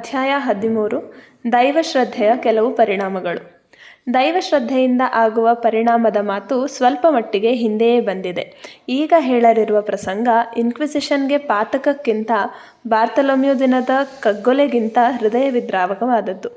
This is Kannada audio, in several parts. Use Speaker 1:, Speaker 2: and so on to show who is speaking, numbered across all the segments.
Speaker 1: ಅಧ್ಯಾಯ ಹದಿಮೂರು ದೈವಶ್ರದ್ಧೆಯ ಕೆಲವು ಪರಿಣಾಮಗಳು. ದೈವಶ್ರದ್ಧೆಯಿಂದ ಆಗುವ ಪರಿಣಾಮದ ಮಾತು ಸ್ವಲ್ಪ ಮಟ್ಟಿಗೆ ಹಿಂದೆಯೇ ಬಂದಿದೆ. ಈಗ ಹೇಳಲಿರುವ ಪ್ರಸಂಗ ಇನ್ಕ್ವಿಸಿಷನ್ಗೆ ಪಾತಕಕ್ಕಿಂತ ಬಾರ್ತಲೊಮ್ಯೋ ದಿನದ ಕಗ್ಗೊಲೆಗಿಂತ ಹೃದಯ ವಿದ್ರಾವಕವಾದದ್ದು.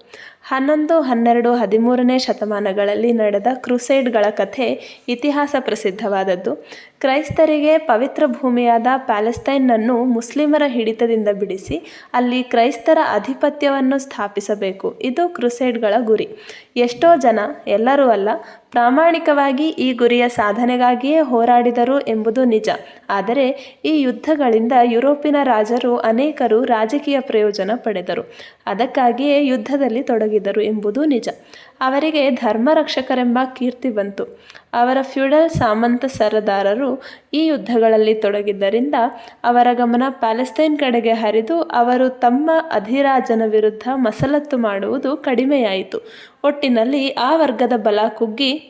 Speaker 1: ಹನ್ನೊಂದು, ಹನ್ನೆರಡು, ಹದಿಮೂರನೇ ಶತಮಾನಗಳಲ್ಲಿ ನಡೆದ ಕ್ರೂಸೈಡ್ಗಳ ಕಥೆ ಇತಿಹಾಸ ಪ್ರಸಿದ್ಧವಾದದ್ದು. ಕ್ರೈಸ್ತರಿಗೆ ಪವಿತ್ರ ಭೂಮಿಯಾದ ಪ್ಯಾಲೆಸ್ತೈನನ್ನು ಮುಸ್ಲಿಮರ ಹಿಡಿತದಿಂದ ಬಿಡಿಸಿ ಅಲ್ಲಿ ಕ್ರೈಸ್ತರ ಆಧಿಪತ್ಯವನ್ನು ಸ್ಥಾಪಿಸಬೇಕು. ಇದು ಕ್ರುಸೇಡ್ಗಳ ಗುರಿ. ಎಷ್ಟೋ ಜನ, ಎಲ್ಲರೂ ಅಲ್ಲ, ಪ್ರಾಮಾಣಿಕವಾಗಿ ಈ ಗುರಿಯ ಸಾಧನೆಗಾಗಿಯೇ ಹೋರಾಡಿದರು ಎಂಬುದು ನಿಜ. ಆದರೆ ಈ ಯುದ್ಧಗಳಿಂದ ಯುರೋಪಿನ ರಾಜರು ಅನೇಕರು ರಾಜಕೀಯ ಪ್ರಯೋಜನ ಪಡೆದರು. ಅದಕ್ಕಾಗಿಯೇ ಯುದ್ಧದಲ್ಲಿ ತೊಡಗಿದರು ಎಂಬುದು ನಿಜ. ಅವರಿಗೆ ಧರ್ಮರಕ್ಷಕರೆಂಬ ಕೀರ್ತಿ ಬಂತು. ಅವರ ಫ್ಯೂಡಲ್ ಸಾಮಂತ ಸರದಾರರು ಈ ಯುದ್ಧಗಳಲ್ಲಿ ತೊಡಗಿದ್ದರಿಂದ ಅವರ ಗಮನ ಪ್ಯಾಲೆಸ್ತೈನ್ ಕಡೆಗೆ ಹರಿದು ಅವರು ತಮ್ಮ ಅಧಿರಾಜನ ವಿರುದ್ಧ ಮಸಲತ್ತು ಮಾಡುವುದು ಕಡಿಮೆಯಾಯಿತು. ಒಟ್ಟಿನಲ್ಲಿ ಆ ವರ್ಗದ ಬಲ ಕುಗ್ಗಿ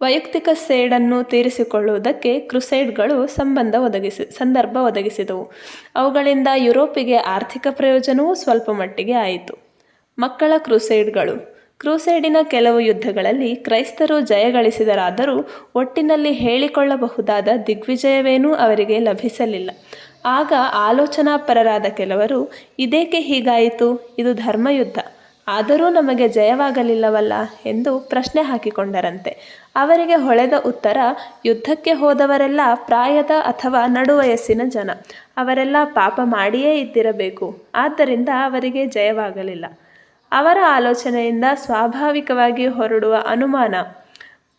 Speaker 1: ವೈಯಕ್ತಿಕ ಸೇಡನ್ನು ತೀರಿಸಿಕೊಳ್ಳುವುದಕ್ಕೆ ಕ್ರುಸೈಡ್ಗಳು ಸಂಬಂಧ ಒದಗಿಸಿ, ಸಂದರ್ಭ ಒದಗಿಸಿದವು. ಅವುಗಳಿಂದ ಯುರೋಪಿಗೆ ಆರ್ಥಿಕ ಪ್ರಯೋಜನವೂ ಸ್ವಲ್ಪ ಮಟ್ಟಿಗೆ ಆಯಿತು. ಮಕ್ಕಳ ಕ್ರುಸೈಡ್ಗಳು ಕ್ರೂಸೈಡಿನ ಕೆಲವು ಯುದ್ಧಗಳಲ್ಲಿ ಕ್ರೈಸ್ತರು ಜಯಗಳಿಸಿದರಾದರೂ ಒಟ್ಟಿನಲ್ಲಿ ಹೇಳಿಕೊಳ್ಳಬಹುದಾದ ದಿಗ್ವಿಜಯವೇನೂ ಅವರಿಗೆ ಲಭಿಸಲಿಲ್ಲ. ಆಗ ಆಲೋಚನಾಪರರಾದ ಕೆಲವರು, ಇದೇಕೆ ಹೀಗಾಯಿತು? ಇದು ಧರ್ಮಯುದ್ಧ. ಆದರೂ ನಮಗೆ ಜಯವಾಗಲಿಲ್ಲವಲ್ಲ? ಎಂದು ಪ್ರಶ್ನೆ ಹಾಕಿಕೊಂಡರಂತೆ. ಅವರಿಗೆ ಹೊಳೆದ ಉತ್ತರ, ಯುದ್ಧಕ್ಕೆ ಹೋದವರೆಲ್ಲ ಪ್ರಾಯದ ಅಥವಾ ನಡುವಯಸ್ಸಿನ ಜನ. ಅವರೆಲ್ಲ ಪಾಪ ಮಾಡಿಯೇ ಇದ್ದಿರಬೇಕು. ಆದ್ದರಿಂದ ಅವರಿಗೆ ಜಯವಾಗಲಿಲ್ಲ. ಅವರ ಆಲೋಚನೆಯಿಂದ ಸ್ವಾಭಾವಿಕವಾಗಿ ಹೊರಡುವ ಅನುಮಾನ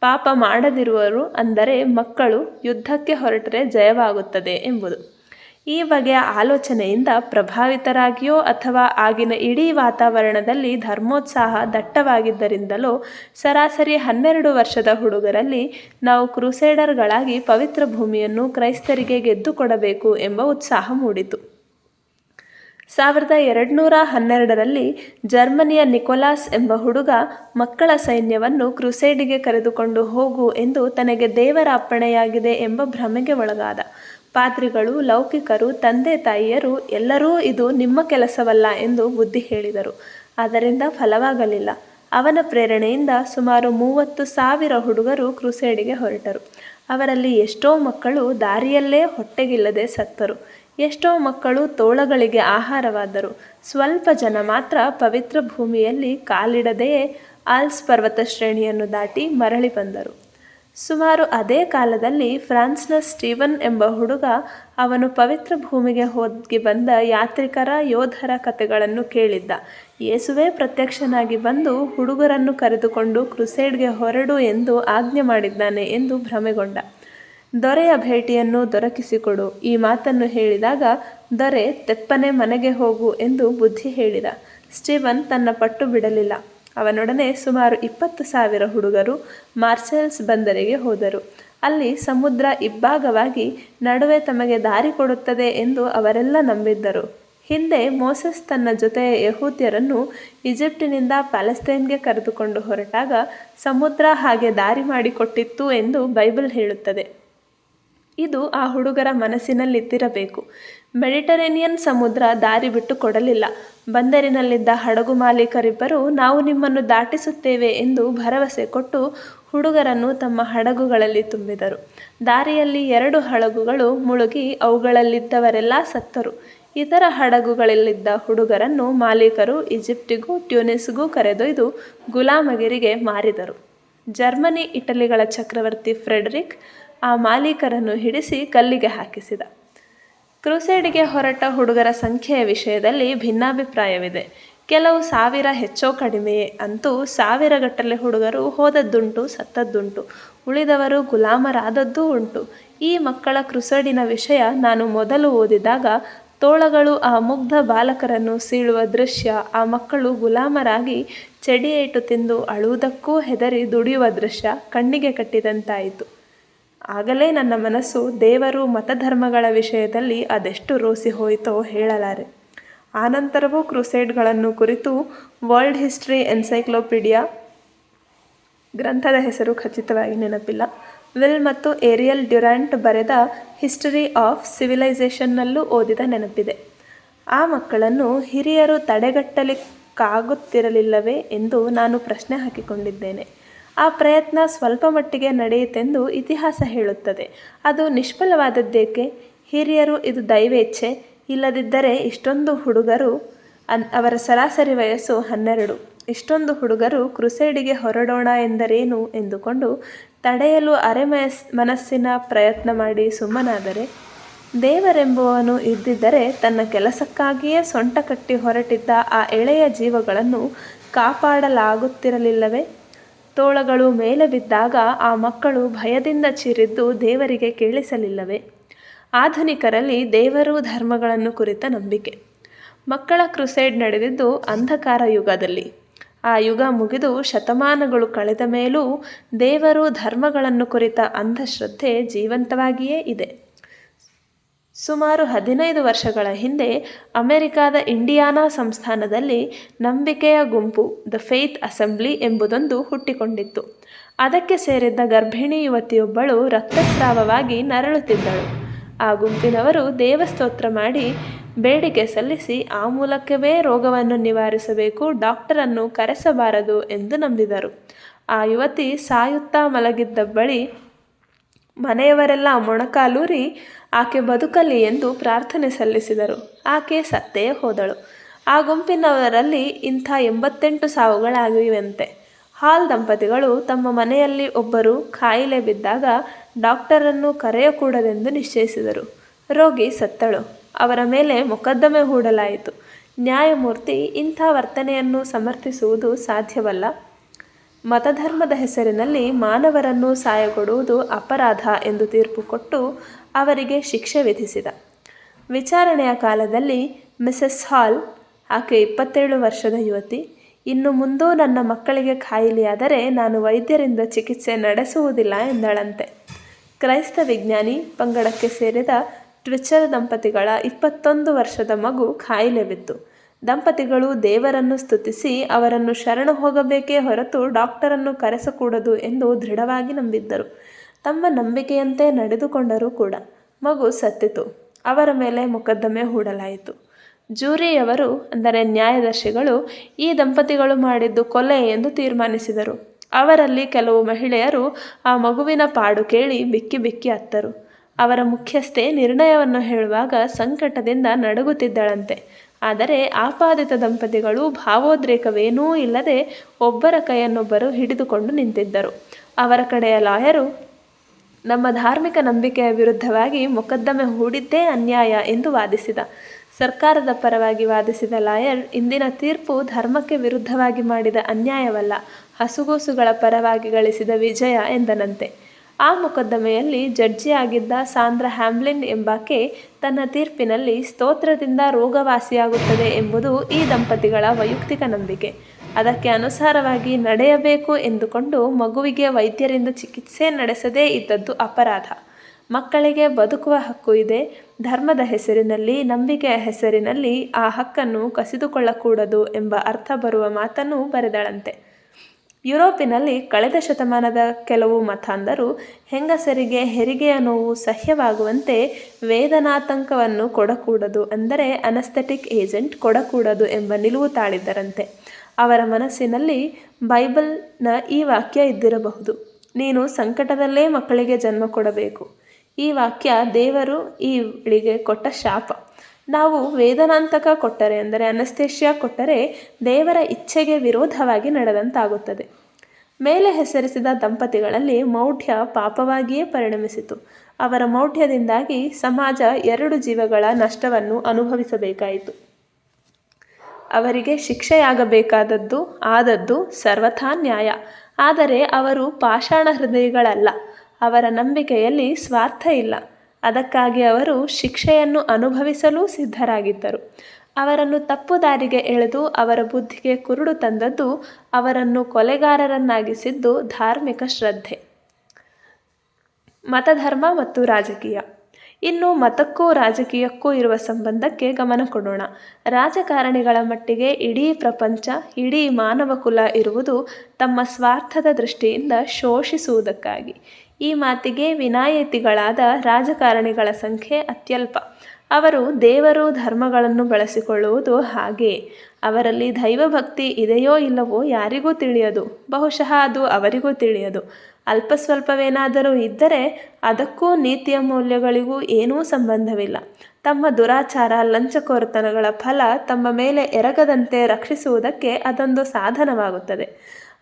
Speaker 1: ಪಾಪ ಮಾಡದಿರುವರು ಅಂದರೆ ಮಕ್ಕಳು ಯುದ್ಧಕ್ಕೆ ಹೊರಟರೆ ಜಯವಾಗುತ್ತದೆ ಎಂಬುದು. ಈ ಬಗೆಯ ಆಲೋಚನೆಯಿಂದ ಪ್ರಭಾವಿತರಾಗಿಯೋ ಅಥವಾ ಆಗಿನ ಇಡೀ ವಾತಾವರಣದಲ್ಲಿ ಧರ್ಮೋತ್ಸಾಹ ದಟ್ಟವಾಗಿದ್ದರಿಂದಲೋ ಸರಾಸರಿ ಹನ್ನೆರಡು ವರ್ಷದ ಹುಡುಗರಲ್ಲಿ ನಾವು ಕ್ರೂಸೇಡರ್ಗಳಾಗಿ ಪವಿತ್ರ ಭೂಮಿಯನ್ನು ಕ್ರೈಸ್ತರಿಗೆ ಗೆದ್ದುಕೊಡಬೇಕು ಎಂಬ ಉತ್ಸಾಹ ಮೂಡಿತು. ಸಾವಿರದ ಎರಡುನೂರ ಹನ್ನೆರಡರಲ್ಲಿ ಜರ್ಮನಿಯ ನಿಕೋಲಾಸ್ ಎಂಬ ಹುಡುಗ ಮಕ್ಕಳ ಸೈನ್ಯವನ್ನು ಕ್ರುಸೇಡಿಗೆ ಕರೆದುಕೊಂಡು ಹೋಗು ಎಂದು ತನಗೆ ದೇವರ ಅಪ್ಪಣೆಯಾಗಿದೆ ಎಂಬ ಭ್ರಮೆಗೆ ಒಳಗಾದ. ಪಾದ್ರಿಗಳು ಲೌಕಿಕರು, ತಂದೆ, ತಾಯಿಯರು ಎಲ್ಲರೂ ಇದು ನಿಮ್ಮ ಕೆಲಸವಲ್ಲ ಎಂದು ಬುದ್ಧಿ ಹೇಳಿದರು. ಅದರಿಂದ ಫಲವಾಗಲಿಲ್ಲ. ಅವನ ಪ್ರೇರಣೆಯಿಂದ ಸುಮಾರು ಮೂವತ್ತು ಸಾವಿರ ಹುಡುಗರು ಕ್ರುಸೈಡಿಗೆ ಹೊರಟರು. ಅವರಲ್ಲಿ ಎಷ್ಟೋ ಮಕ್ಕಳು ದಾರಿಯಲ್ಲೇ ಹೊಟ್ಟೆಗಿಲ್ಲದೆ ಸತ್ತರು. ಎಷ್ಟೋ ಮಕ್ಕಳು ತೋಳಗಳಿಗೆ ಆಹಾರವಾದರು. ಸ್ವಲ್ಪ ಜನ ಮಾತ್ರ ಪವಿತ್ರ ಭೂಮಿಯಲ್ಲಿ ಕಾಲಿಡದೆಯೇ ಆಲ್ಸ್ ಪರ್ವತ ಶ್ರೇಣಿಯನ್ನು ದಾಟಿ ಮರಳಿ ಬಂದರು. ಸುಮಾರು ಅದೇ ಕಾಲದಲ್ಲಿ ಫ್ರಾನ್ಸ್ನ ಸ್ಟೀವನ್ ಎಂಬ ಹುಡುಗ ಅವನು ಪವಿತ್ರ ಭೂಮಿಗೆ ಹೋಗಿ ಬಂದ ಯಾತ್ರಿಕರ ಯೋಧರ ಕಥೆಗಳನ್ನು ಕೇಳಿದ್ದ. ಯೇಸುವೆ ಪ್ರತ್ಯಕ್ಷನಾಗಿ ಬಂದು ಹುಡುಗರನ್ನು ಕರೆದುಕೊಂಡು ಕ್ರುಸೇಡ್ಗೆ ಹೊರಡು ಎಂದು ಆಜ್ಞೆ ಮಾಡಿದ್ದಾನೆ ಎಂದು ಭ್ರಮೆಗೊಂಡ. ದೊರೆಯ ಭೇಟಿಯನ್ನು ದೊರಕಿಸಿಕೊಡು. ಈ ಮಾತನ್ನು ಹೇಳಿದಾಗ, ದೊರೆ, ತೆಪ್ಪನೆ ಮನೆಗೆ ಹೋಗು ಎಂದು ಬುದ್ಧಿ ಹೇಳಿದ. ಸ್ಟೀವನ್ ತನ್ನ ಪಟ್ಟು ಬಿಡಲಿಲ್ಲ. ಅವನೊಡನೆ ಸುಮಾರು ಇಪ್ಪತ್ತು ಸಾವಿರ ಹುಡುಗರು ಮಾರ್ಸೆಲ್ಸ್ ಬಂದರಿಗೆ ಹೋದರು. ಅಲ್ಲಿ ಸಮುದ್ರ ಇಬ್ಬಾಗವಾಗಿ ನಡುವೆ ತಮಗೆ ದಾರಿ ಕೊಡುತ್ತದೆ ಎಂದು ಅವರೆಲ್ಲ ನಂಬಿದ್ದರು. ಹಿಂದೆ ಮೋಸಸ್ ತನ್ನ ಜೊತೆಯ ಯಹೂದ್ಯರನ್ನು ಈಜಿಪ್ಟಿನಿಂದ ಪ್ಯಾಲೆಸ್ತೈನ್ಗೆ ಕರೆದುಕೊಂಡು ಹೊರಟಾಗ ಸಮುದ್ರ ಹಾಗೆ ದಾರಿ ಮಾಡಿಕೊಟ್ಟಿತ್ತು ಎಂದು ಬೈಬಲ್ ಹೇಳುತ್ತದೆ. ಇದು ಆ ಹುಡುಗರ ಮನಸ್ಸಿನಲ್ಲಿದ್ದಿರಬೇಕು. ಮೆಡಿಟರೇನಿಯನ್ ಸಮುದ್ರ ದಾರಿ ಬಿಟ್ಟು ಕೊಡಲಿಲ್ಲ. ಬಂದರಿನಲ್ಲಿದ್ದ ಹಡಗು ಮಾಲೀಕರಿಬ್ಬರು, ನಾವು ನಿಮ್ಮನ್ನು ದಾಟಿಸುತ್ತೇವೆ ಎಂದು ಭರವಸೆ ಕೊಟ್ಟು ಹುಡುಗರನ್ನು ತಮ್ಮ ಹಡಗುಗಳಲ್ಲಿ ತುಂಬಿದರು. ದಾರಿಯಲ್ಲಿ ಎರಡು ಹಡಗುಗಳು ಮುಳುಗಿ ಅವುಗಳಲ್ಲಿದ್ದವರೆಲ್ಲ ಸತ್ತರು. ಇತರ ಹಡಗುಗಳಲ್ಲಿದ್ದ ಹುಡುಗರನ್ನು ಮಾಲೀಕರು ಈಜಿಪ್ಟಿಗೂ ಟ್ಯೂನಿಸ್ಗೂ ಕರೆದೊಯ್ದು ಗುಲಾಮಗಿರಿಗೆ ಮಾರಿದರು. ಜರ್ಮನಿ, ಇಟಲಿಗಳ ಚಕ್ರವರ್ತಿ ಫ್ರೆಡರಿಕ್ ಆ ಮಾಲೀಕರನ್ನು ಹಿಡಿಸಿ ಕಲ್ಲಿಗೆ ಹಾಕಿಸಿದ. ಕ್ರೂಸೇಡ್ಗೆ ಹೊರಟ ಹುಡುಗರ ಸಂಖ್ಯೆಯ ವಿಷಯದಲ್ಲಿ ಭಿನ್ನಾಭಿಪ್ರಾಯವಿದೆ. ಕೆಲವು ಸಾವಿರ ಹೆಚ್ಚೋ ಕಡಿಮೆಯೇ ಅಂತೂ ಸಾವಿರಗಟ್ಟಲೆ ಹುಡುಗರು ಹೋದದ್ದುಂಟು, ಸತ್ತದ್ದುಂಟು. ಉಳಿದವರು ಗುಲಾಮರಾದದ್ದೂ ಉಂಟು. ಈ ಮಕ್ಕಳ ಕ್ರುಸಡಿನ ವಿಷಯ ನಾನು ಮೊದಲು ಓದಿದಾಗ ತೋಳಗಳು ಆ ಮುಗ್ಧ ಬಾಲಕರನ್ನು ಸೀಳುವ ದೃಶ್ಯ, ಆ ಮಕ್ಕಳು ಗುಲಾಮರಾಗಿ ಚಡಿಯೇಟು ತಿಂದು ಅಳುವುದಕ್ಕೂ ಹೆದರಿ ದುಡಿಯುವ ದೃಶ್ಯ ಕಣ್ಣಿಗೆ ಕಟ್ಟಿದಂತಾಯಿತು. ಆಗಲೇ ನನ್ನ ಮನಸ್ಸು ದೇವರು ಮತಧರ್ಮಗಳ ವಿಷಯದಲ್ಲಿ ಅದೆಷ್ಟು ರೋಸಿ ಹೋಯಿತೋ ಹೇಳಲಾರೆ. ಆನಂತರವೂ ಕ್ರುಸೇಡ್ಗಳನ್ನು ಕುರಿತು ವರ್ಲ್ಡ್ ಹಿಸ್ಟ್ರಿ ಎನ್ಸೈಕ್ಲೋಪೀಡಿಯಾ ಗ್ರಂಥದ ಹೆಸರು ಖಚಿತವಾಗಿ ನೆನಪಿಲ್ಲ. ವಿಲ್ ಮತ್ತು ಏರಿಯಲ್ ಡ್ಯುರಾಂಟ್ ಬರೆದ ಹಿಸ್ಟರಿ ಆಫ್ ಸಿವಿಲೈಸೇಷನ್ನಲ್ಲೂ ಓದಿದ ನೆನಪಿದೆ. ಆ ಮಕ್ಕಳನ್ನು ಹಿರಿಯರು ತಡೆಗಟ್ಟಲಿಕ್ಕಾಗುತ್ತಿರಲಿಲ್ಲವೇ ಎಂದು ನಾನು ಪ್ರಶ್ನೆ ಹಾಕಿಕೊಂಡಿದ್ದೇನೆ. ಆ ಪ್ರಯತ್ನ ಸ್ವಲ್ಪ ಮಟ್ಟಿಗೆ ನಡೆಯಿತೆಂದು ಇತಿಹಾಸ ಹೇಳುತ್ತದೆ. ಅದು ನಿಷ್ಫಲವಾದದ್ದೇಕೆ? ಹಿರಿಯರು ಇದು ದೈವೇಚ್ಛೆ. ಇಲ್ಲದಿದ್ದರೆ ಇಷ್ಟೊಂದು ಹುಡುಗರು ಅವರ ಸರಾಸರಿ ವಯಸ್ಸು ಹನ್ನೆರಡು. ಇಷ್ಟೊಂದು ಹುಡುಗರು ಕ್ರುಸೇಡಿಗೆ ಹೊರಡೋಣ ಎಂದರೇನು ಎಂದುಕೊಂಡು ತಡೆಯಲು ಅರೆಮಯಸ್ ಮನಸ್ಸಿನ ಪ್ರಯತ್ನ ಮಾಡಿ ಸುಮ್ಮನಾದರೆ ದೇವರೆಂಬುವನು ಇದ್ದಿದ್ದರೆ ತನ್ನ ಕೆಲಸಕ್ಕಾಗಿಯೇ ಸೊಂಟ ಕಟ್ಟಿ ಹೊರಟಿದ್ದ ಆ ಎಳೆಯ ಜೀವಗಳನ್ನು ಕಾಪಾಡಲಾಗುತ್ತಿರಲಿಲ್ಲವೇ? ತೋಳಗಳು ಮೇಲೆ ಬಿದ್ದಾಗ ಆ ಮಕ್ಕಳು ಭಯದಿಂದ ಚಿರಿದ್ದು ದೇವರಿಗೆ ಕೇಳಿಸಲಿಲ್ಲವೇ? ಆಧುನಿಕರಲ್ಲಿ ದೇವರು ಧರ್ಮಗಳನ್ನು ಕುರಿತ ನಂಬಿಕೆ. ಮಕ್ಕಳ ಕ್ರುಸೇಡ್ ನಡೆದಿದ್ದು ಅಂಧಕಾರ ಯುಗದಲ್ಲಿ. ಆ ಯುಗ ಮುಗಿದು ಶತಮಾನಗಳು ಕಳೆದ ಮೇಲೂ ದೇವರು ಧರ್ಮಗಳನ್ನು ಕುರಿತ ಅಂಧಶ್ರದ್ಧೆ ಜೀವಂತವಾಗಿಯೇ ಇದೆ. ಸುಮಾರು ಹದಿನೈದು ವರ್ಷಗಳ ಹಿಂದೆ ಅಮೆರಿಕಾದ ಇಂಡಿಯಾನಾ ಸಂಸ್ಥಾನದಲ್ಲಿ ನಂಬಿಕೆಯ ಗುಂಪು ದ ಫೇತ್ ಅಸೆಂಬ್ಲಿ ಎಂಬುದೊಂದು ಹುಟ್ಟಿಕೊಂಡಿತ್ತು. ಅದಕ್ಕೆ ಸೇರಿದ್ದ ಗರ್ಭಿಣಿ ಯುವತಿಯೊಬ್ಬಳು ರಕ್ತಸ್ರಾವವಾಗಿ ನರಳುತ್ತಿದ್ದಳು. ಆ ಗುಂಪಿನವರು ದೇವಸ್ತೋತ್ರ ಮಾಡಿ ಬೇಡಿಕೆ ಸಲ್ಲಿಸಿ ಆ ಮೂಲಕವೇ ರೋಗವನ್ನು ನಿವಾರಿಸಬೇಕು, ಡಾಕ್ಟರನ್ನು ಕರೆಸಬಾರದು ಎಂದು ನಂಬಿದರು. ಆ ಯುವತಿ ಸಾಯುತ್ತಾ ಮಲಗಿದ್ದ ಬಳಿ ಮನೆಯವರೆಲ್ಲ ಮೊಣಕಾಲೂರಿ ಆಕೆ ಬದುಕಲಿ ಎಂದು ಪ್ರಾರ್ಥನೆ ಸಲ್ಲಿಸಿದರು. ಆಕೆ ಸತ್ತೇ ಹೋದಳು. ಆ ಗುಂಪಿನವರಲ್ಲಿ ಇಂಥ ಎಂಬತ್ತೆಂಟು ಸಾವುಗಳಾಗಿವೆಯಂತೆ ಹಾಲ್ ದಂಪತಿಗಳು ತಮ್ಮ ಮನೆಯಲ್ಲಿ ಒಬ್ಬರು ಕಾಯಿಲೆ ಬಿದ್ದಾಗ ಡಾಕ್ಟರನ್ನು ಕರೆಯಕೂಡದೆಂದು ನಿಶ್ಚಯಿಸಿದರು. ರೋಗಿ ಸತ್ತಳು. ಅವರ ಮೇಲೆ ಮೊಕದ್ದಮೆ ಹೂಡಲಾಯಿತು. ನ್ಯಾಯಮೂರ್ತಿ ಇಂಥ ವರ್ತನೆಯನ್ನು ಸಮರ್ಥಿಸುವುದು ಸಾಧ್ಯವಲ್ಲ? ಮತಧರ್ಮದ ಹೆಸರಿನಲ್ಲಿ ಮಾನವರನ್ನು ಸಾಯಗೊಡುವುದು ಅಪರಾಧ ಎಂದು ತೀರ್ಪು ಕೊಟ್ಟು ಅವರಿಗೆ ಶಿಕ್ಷೆ ವಿಧಿಸಿದ. ವಿಚಾರಣೆಯ ಕಾಲದಲ್ಲಿ ಮಿಸಸ್ ಹಾಲ್, ಆಕೆ ಇಪ್ಪತ್ತೇಳು ವರ್ಷದ ಯುವತಿ, ಇನ್ನು ಮುಂದೂ ನನ್ನ ಮಕ್ಕಳಿಗೆ ಖಾಯಿಲೆಯಾದರೆ ನಾನು ವೈದ್ಯರಿಂದ ಚಿಕಿತ್ಸೆ ನಡೆಸುವುದಿಲ್ಲ ಎಂದಳಂತೆ. ಕ್ರೈಸ್ತ ವಿಜ್ಞಾನಿ ಪಂಗಡಕ್ಕೆ ಸೇರಿದ ಟ್ವಿಚರ್ ದಂಪತಿಗಳ ಇಪ್ಪತ್ತೊಂದು ವರ್ಷದ ಮಗು ಖಾಯಿಲೆ ಬಿತ್ತು. ದಂಪತಿಗಳು ದೇವರನ್ನು ಸ್ತುತಿಸಿ ಅವರನ್ನು ಶರಣು ಹೋಗಬೇಕೇ ಹೊರತು ಡಾಕ್ಟರನ್ನು ಕರೆಸಕೂಡದು ಎಂದು ದೃಢವಾಗಿ ನಂಬಿದ್ದರು. ತಮ್ಮ ನಂಬಿಕೆಯಂತೆ ನಡೆದುಕೊಂಡರೂ ಕೂಡ ಮಗು ಸತ್ತಿತು. ಅವರ ಮೇಲೆ ಮೊಕದ್ದಮೆ ಹೂಡಲಾಯಿತು. ಜೂರಿಯವರು, ಅಂದರೆ ನ್ಯಾಯದರ್ಶಿಗಳು, ಈ ದಂಪತಿಗಳು ಮಾಡಿದ್ದು ಕೊಲೆ ಎಂದು ತೀರ್ಮಾನಿಸಿದರು. ಅವರಲ್ಲಿ ಕೆಲವು ಮಹಿಳೆಯರು ಆ ಮಗುವಿನ ಪಾಡು ಕೇಳಿ ಬಿಕ್ಕಿ ಬಿಕ್ಕಿ ಅತ್ತರು. ಅವರ ಮುಖ್ಯಸ್ಥೆ ನಿರ್ಣಯವನ್ನು ಹೇಳುವಾಗ ಸಂಕಟದಿಂದ ನಡುಗುತ್ತಿದ್ದಳಂತೆ. ಆದರೆ ಆಪಾದಿತ ದಂಪತಿಗಳು ಭಾವೋದ್ರೇಕವೇನೂ ಇಲ್ಲದೆ ಒಬ್ಬರ ಕೈಯನ್ನೊಬ್ಬರು ಹಿಡಿದುಕೊಂಡು ನಿಂತಿದ್ದರು. ಅವರ ಕಡೆಯ ಲಾಯರು ನಮ್ಮ ಧಾರ್ಮಿಕ ನಂಬಿಕೆಯ ವಿರುದ್ಧವಾಗಿ ಮೊಕದ್ದಮೆ ಹೂಡಿದ್ದೇ ಅನ್ಯಾಯ ಎಂದು ವಾದಿಸಿದ. ಸರ್ಕಾರದ ಪರವಾಗಿ ವಾದಿಸಿದ ಲಾಯರ್ ಇಂದಿನ ತೀರ್ಪು ಧರ್ಮಕ್ಕೆ ವಿರುದ್ಧವಾಗಿ ಮಾಡಿದ ಅನ್ಯಾಯವಲ್ಲ, ಹಸುಗೂಸುಗಳ ಪರವಾಗಿ ಗಳಿಸಿದ ವಿಜಯ ಎಂದನಂತೆ. ಆ ಮೊಕದ್ದಮೆಯಲ್ಲಿ ಜಡ್ಜಿಯಾಗಿದ್ದ ಸಾಂದ್ರ ಹ್ಯಾಮ್ಲಿನ್ ಎಂಬಾಕೆ ತನ್ನ ತೀರ್ಪಿನಲ್ಲಿ ಸ್ತೋತ್ರದಿಂದ ರೋಗವಾಸಿಯಾಗುತ್ತದೆ ಎಂಬುದು ಈ ದಂಪತಿಗಳ ವೈಯಕ್ತಿಕ ನಂಬಿಕೆ. ಅದಕ್ಕೆ ಅನುಸಾರವಾಗಿ ನಡೆಯಬೇಕು ಎಂದುಕೊಂಡು ಮಗುವಿಗೆ ವೈದ್ಯರಿಂದ ಚಿಕಿತ್ಸೆ ನಡೆಸದೇ ಇದ್ದದ್ದು ಅಪರಾಧ. ಮಕ್ಕಳಿಗೆ ಬದುಕುವ ಹಕ್ಕು ಇದೆ. ಧರ್ಮದ ಹೆಸರಿನಲ್ಲಿ, ನಂಬಿಕೆಯ ಹೆಸರಿನಲ್ಲಿ ಆ ಹಕ್ಕನ್ನು ಕಸಿದುಕೊಳ್ಳಕೂಡದು ಎಂಬ ಅರ್ಥ ಬರುವ ಮಾತನ್ನು ಬರೆದಳಂತೆ. ಯುರೋಪಿನಲ್ಲಿ ಕಳೆದ ಶತಮಾನದ ಕೆಲವು ಮತಾಂಧರು ಹೆಂಗಸರಿಗೆ ಹೆರಿಗೆಯ ನೋವು ಸಹ್ಯವಾಗುವಂತೆ ವೇದನಾತಂಕವನ್ನು ಕೊಡಕೂಡದು ಅಂದರೆ ಅನಸ್ಥೆಟಿಕ್ ಏಜೆಂಟ್ ಕೊಡಕೂಡದು ಎಂಬ ನಿಲುವು ತಾಳಿದ್ದರಂತೆ. ಅವರ ಮನಸ್ಸಿನಲ್ಲಿ ಬೈಬಲ್ನ ಈ ವಾಕ್ಯ ಇದ್ದಿರಬಹುದು. ನೀನು ಸಂಕಟದಲ್ಲೇ ಮಕ್ಕಳಿಗೆ ಜನ್ಮ ಕೊಡಬೇಕು. ಈ ವಾಕ್ಯ ದೇವರು ಈ ಕೊಟ್ಟ ಶಾಪ. ನಾವು ವೇದನಾಂತಕ ಕೊಟ್ಟರೆ ಅಂದರೆ ಅನಸ್ತೇಷ್ಯಾ ಕೊಟ್ಟರೆ ದೇವರ ಇಚ್ಛೆಗೆ ವಿರೋಧವಾಗಿ ನಡೆದಂತಾಗುತ್ತದೆ. ಮೇಲೆ ಹೆಸರಿಸಿದ ದಂಪತಿಗಳಲ್ಲಿ ಮೌಢ್ಯ ಪಾಪವಾಗಿಯೇ ಪರಿಣಮಿಸಿತು. ಅವರ ಮೌಢ್ಯದಿಂದಾಗಿ ಸಮಾಜ ಎರಡು ಜೀವಗಳ ನಷ್ಟವನ್ನು ಅನುಭವಿಸಬೇಕಾಯಿತು. ಅವರಿಗೆ ಶಿಕ್ಷೆಯಾಗಬೇಕಾದದ್ದು ಆದದ್ದು ಸರ್ವಥಾ ನ್ಯಾಯ. ಆದರೆ ಅವರು ಪಾಷಾಣ ಹೃದಯಗಳಲ್ಲ, ಅವರ ನಂಬಿಕೆಯಲ್ಲಿ ಸ್ವಾರ್ಥ ಇಲ್ಲ. ಅದಕ್ಕಾಗಿ ಅವರು ಶಿಕ್ಷೆಯನ್ನು ಅನುಭವಿಸಲು ಸಿದ್ಧರಾಗಿದ್ದರು. ಅವರನ್ನು ತಪ್ಪು ದಾರಿಗೆ ಎಳೆದು ಅವರ ಬುದ್ಧಿಗೆ ಕುರುಡು ತಂದದ್ದು ಅವರನ್ನು ಕೊಲೆಗಾರರನ್ನಾಗಿಸಿದ್ದು ಧಾರ್ಮಿಕ ಶ್ರದ್ಧೆ. ಮತಧರ್ಮ ಮತ್ತು ರಾಜಕೀಯ. ಇನ್ನು ಮತಕ್ಕೂ ರಾಜಕೀಯಕ್ಕೂ ಇರುವ ಸಂಬಂಧಕ್ಕೆ ಗಮನ ಕೊಡೋಣ. ರಾಜಕಾರಣಿಗಳ ಮಟ್ಟಿಗೆ ಇಡೀ ಪ್ರಪಂಚ, ಇಡೀ ಮಾನವ ಕುಲ ಇರುವುದು ತಮ್ಮ ಸ್ವಾರ್ಥದ ದೃಷ್ಟಿಯಿಂದ ಶೋಷಿಸುವುದಕ್ಕಾಗಿ. ಈ ಮಾತಿಗೆ ವಿನಾಯಿತಿಗಳಾದ ರಾಜಕಾರಣಿಗಳ ಸಂಖ್ಯೆ ಅತ್ಯಲ್ಪ. ಅವರು ದೇವರು ಧರ್ಮಗಳನ್ನು ಬಳಸಿಕೊಳ್ಳುವುದು ಹಾಗೆ. ಅವರಲ್ಲಿ ದೈವಭಕ್ತಿ ಇದೆಯೋ ಇಲ್ಲವೋ ಯಾರಿಗೂ ತಿಳಿಯದು. ಬಹುಶಃ ಅದು ಅವರಿಗೂ ತಿಳಿಯದು. ಅಲ್ಪ ಸ್ವಲ್ಪವೇನಾದರೂ ಇದ್ದರೆ ಅದಕ್ಕೂ ನೀತಿಯ ಮೌಲ್ಯಗಳಿಗೂ ಏನೂ ಸಂಬಂಧವಿಲ್ಲ. ತಮ್ಮ ದುರಾಚಾರ, ಲಂಚಕೋರತನಗಳ ಫಲ ತಮ್ಮ ಮೇಲೆ ಎರಗದಂತೆ ರಕ್ಷಿಸುವುದಕ್ಕೆ ಅದೊಂದು ಸಾಧನವಾಗುತ್ತದೆ.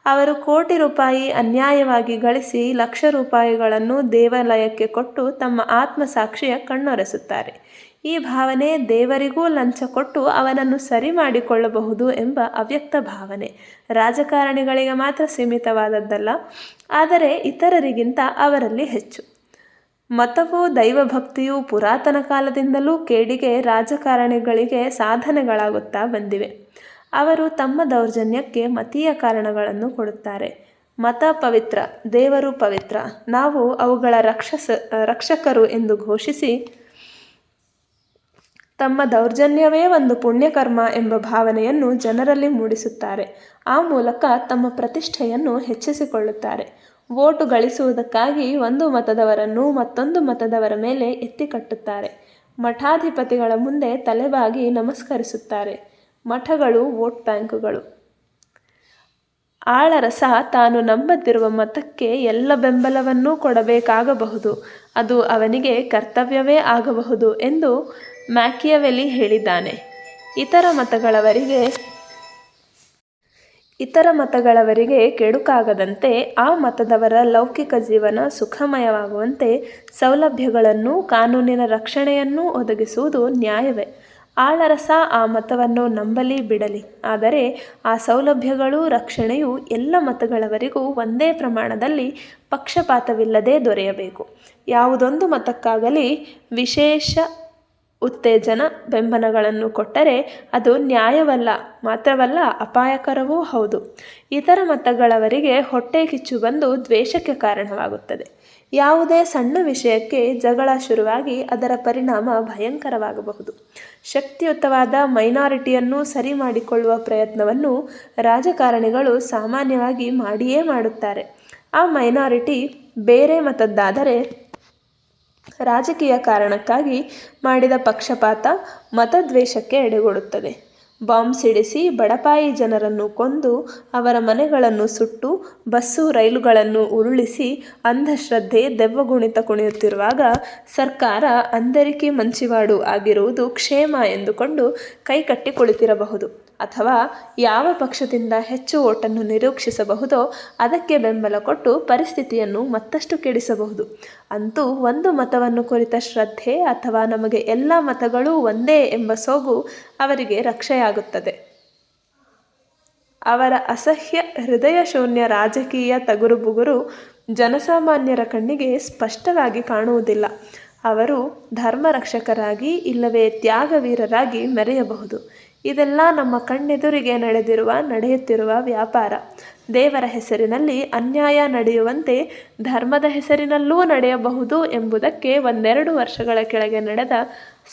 Speaker 1: ಅವರು ಕೋಟಿ ರೂಪಾಯಿ ಅನ್ಯಾಯವಾಗಿ ಗಳಿಸಿ ಲಕ್ಷ ರೂಪಾಯಿಗಳನ್ನು ದೇವಾಲಯಕ್ಕೆ ಕೊಟ್ಟು ತಮ್ಮ ಆತ್ಮಸಾಕ್ಷಿಯ ಕಣ್ಣೊರೆಸುತ್ತಾರೆ. ಈ ಭಾವನೆ ದೇವರಿಗೂ ಲಂಚ ಕೊಟ್ಟು ಅವನನ್ನು ಸರಿ ಮಾಡಿಕೊಳ್ಳಬಹುದು ಎಂಬ ಅವ್ಯಕ್ತ ಭಾವನೆ. ರಾಜಕಾರಣಿಗಳಿಗೆ ಮಾತ್ರ ಸೀಮಿತವಾದದ್ದಲ್ಲ, ಆದರೆ ಇತರರಿಗಿಂತ ಅವರಲ್ಲಿ ಹೆಚ್ಚು. ಮತವು ದೈವಭಕ್ತಿಯು ಪುರಾತನ ಕಾಲದಿಂದಲೂ ಕೇಡಿಗೆ ರಾಜಕಾರಣಿಗಳಿಗೆ ಸಾಧನೆಗಳಾಗುತ್ತಾ ಬಂದಿವೆ. ಅವರು ತಮ್ಮ ದೌರ್ಜನ್ಯಕ್ಕೆ ಮತೀಯ ಕಾರಣಗಳನ್ನು ಕೊಡುತ್ತಾರೆ. ಮತ ಪವಿತ್ರ, ದೇವರು ಪವಿತ್ರ. ನಾವು ಅವುಗಳ ರಕ್ಷಸ, ರಕ್ಷಕರು ಎಂದು ಘೋಷಿಸಿ ತಮ್ಮ ದೌರ್ಜನ್ಯವೇ ಒಂದು ಪುಣ್ಯಕರ್ಮ ಎಂಬ ಭಾವನೆಯನ್ನು ಜನರಲ್ಲಿ ಮೂಡಿಸುತ್ತಾರೆ. ಆ ಮೂಲಕ ತಮ್ಮ ಪ್ರತಿಷ್ಠೆಯನ್ನು ಹೆಚ್ಚಿಸಿಕೊಳ್ಳುತ್ತಾರೆ. ವೋಟು ಗಳಿಸುವುದಕ್ಕಾಗಿ ಒಂದು ಮತದವರನ್ನು ಮತ್ತೊಂದು ಮತದವರ ಮೇಲೆ ಎತ್ತಿ ಕಟ್ಟುತ್ತಾರೆ. ಮಠಾಧಿಪತಿಗಳ ಮುಂದೆ ತಲೆಬಾಗಿ ನಮಸ್ಕರಿಸುತ್ತಾರೆ. ಮಠಗಳು ವೋಟ್ ಬ್ಯಾಂಕುಗಳು. ಆಳರಸ ತಾನು ನಂಬದಿರುವ ಮತಕ್ಕೆ ಎಲ್ಲ ಬೆಂಬಲವನ್ನೂ ಕೊಡಬೇಕಾಗಬಹುದು. ಅದು ಅವನಿಗೆ ಕರ್ತವ್ಯವೇ ಆಗಬಹುದು ಎಂದು ಮ್ಯಾಕಿಯವೆಲಿ ಹೇಳಿದ್ದಾನೆ. ಇತರ ಮತಗಳವರಿಗೆ ಇತರ ಮತಗಳವರಿಗೆ ಕೆಡುಕಾಗದಂತೆ ಆ ಮತದವರ ಲೌಕಿಕ ಜೀವನ ಸುಖಮಯವಾಗುವಂತೆ ಸೌಲಭ್ಯಗಳನ್ನು ಕಾನೂನಿನ ರಕ್ಷಣೆಯನ್ನೂ ಒದಗಿಸುವುದು ನ್ಯಾಯವೇ. ಆಳರಸ ಆ ಮತವನ್ನು ನಂಬಲಿ ಬಿಡಲಿ. ಆದರೆ ಆ ಸೌಲಭ್ಯಗಳು ರಕ್ಷಣೆಯು ಎಲ್ಲ ಮತಗಳವರಿಗೂ ಒಂದೇ ಪ್ರಮಾಣದಲ್ಲಿ ಪಕ್ಷಪಾತವಿಲ್ಲದೆ ದೊರೆಯಬೇಕು. ಯಾವುದೊಂದು ಮತಕ್ಕಾಗಲಿ ವಿಶೇಷ ಉತ್ತೇಜನ ಬೆಂಬಲಗಳನ್ನು ಕೊಟ್ಟರೆ ಅದು ನ್ಯಾಯವಲ್ಲ, ಮಾತ್ರವಲ್ಲ ಅಪಾಯಕರವೂ ಹೌದು. ಇತರ ಮತಗಳವರಿಗೆ ಹೊಟ್ಟೆ ಕಿಚ್ಚು ಬಂದು ದ್ವೇಷಕ್ಕೆ ಕಾರಣವಾಗುತ್ತದೆ. ಯಾವುದೇ ಸಣ್ಣ ವಿಷಯಕ್ಕೆ ಜಗಳ ಶುರುವಾಗಿ ಅದರ ಪರಿಣಾಮ ಭಯಂಕರವಾಗಬಹುದು. ಶಕ್ತಿಯುತವಾದ ಮೈನಾರಿಟಿಯನ್ನು ಸರಿ ಮಾಡಿಕೊಳ್ಳುವ ಪ್ರಯತ್ನವನ್ನು ರಾಜಕಾರಣಿಗಳು ಸಾಮಾನ್ಯವಾಗಿ ಮಾಡಿಯೇ ಮಾಡುತ್ತಾರೆ. ಆ ಮೈನಾರಿಟಿ ಬೇರೆ ಮತದ್ದಾದರೆ ರಾಜಕೀಯ ಕಾರಣಕ್ಕಾಗಿ ಮಾಡಿದ ಪಕ್ಷಪಾತ ಮತದ್ವೇಷಕ್ಕೆ ಎಡೆಗೊಡುತ್ತದೆ. ಬಾಂಬ್ ಸಿಡಿಸಿ ಬಡಪಾಯಿ ಜನರನ್ನು ಕೊಂದು ಅವರ ಮನೆಗಳನ್ನು ಸುಟ್ಟು ಬಸ್ಸು ರೈಲುಗಳನ್ನು ಉರುಳಿಸಿ ಅಂಧಶ್ರದ್ಧೆ ದೆವ್ವಗುಣಿತ ಕುಣಿಯುತ್ತಿರುವಾಗ ಸರ್ಕಾರ ಅಂದರಿಕೆ ಮಂಚಿವಾಡು ಆಗಿರುವುದು ಕ್ಷೇಮ ಎಂದುಕೊಂಡು ಕೈಕಟ್ಟಿ ಕುಳಿತಿರಬಹುದು ಅಥವಾ ಯಾವ ಪಕ್ಷದಿಂದ ಹೆಚ್ಚು ಓಟನ್ನು ನಿರೀಕ್ಷಿಸಬಹುದೋ ಅದಕ್ಕೆ ಬೆಂಬಲ ಕೊಟ್ಟು ಪರಿಸ್ಥಿತಿಯನ್ನು ಮತ್ತಷ್ಟು ಕೆಡಿಸಬಹುದು. ಅಂತೂ ಒಂದು ಮತವನ್ನು ಕುರಿತ ಶ್ರದ್ಧೆ ಅಥವಾ ನಮಗೆ ಎಲ್ಲ ಮತಗಳೂ ಒಂದೇ ಎಂಬ ಸೋಗು ಅವರಿಗೆ ರಕ್ಷೆಯಾಗುತ್ತದೆ. ಅವರ ಅಸಹ್ಯ ಹೃದಯ ಶೂನ್ಯ ರಾಜಕೀಯ ತಗುರುಬುಗುರು ಜನಸಾಮಾನ್ಯರ ಕಣ್ಣಿಗೆ ಸ್ಪಷ್ಟವಾಗಿ ಕಾಣುವುದಿಲ್ಲ. ಅವರು ಧರ್ಮರಕ್ಷಕರಾಗಿ ಇಲ್ಲವೇ ತ್ಯಾಗವೀರರಾಗಿ ಮೆರೆಯಬಹುದು. ಇದೆಲ್ಲ ನಮ್ಮ ಕಣ್ಣೆದುರಿಗೆ ನಡೆದಿರುವ, ನಡೆಯುತ್ತಿರುವ ವ್ಯಾಪಾರ. ದೇವರ ಹೆಸರಿನಲ್ಲಿ ಅನ್ಯಾಯ ನಡೆಯುವಂತೆ ಧರ್ಮದ ಹೆಸರಿನಲ್ಲೂ ನಡೆಯಬಹುದು ಎಂಬುದಕ್ಕೆ ಒಂದೆರಡು ವರ್ಷಗಳ ಕೆಳಗೆ ನಡೆದ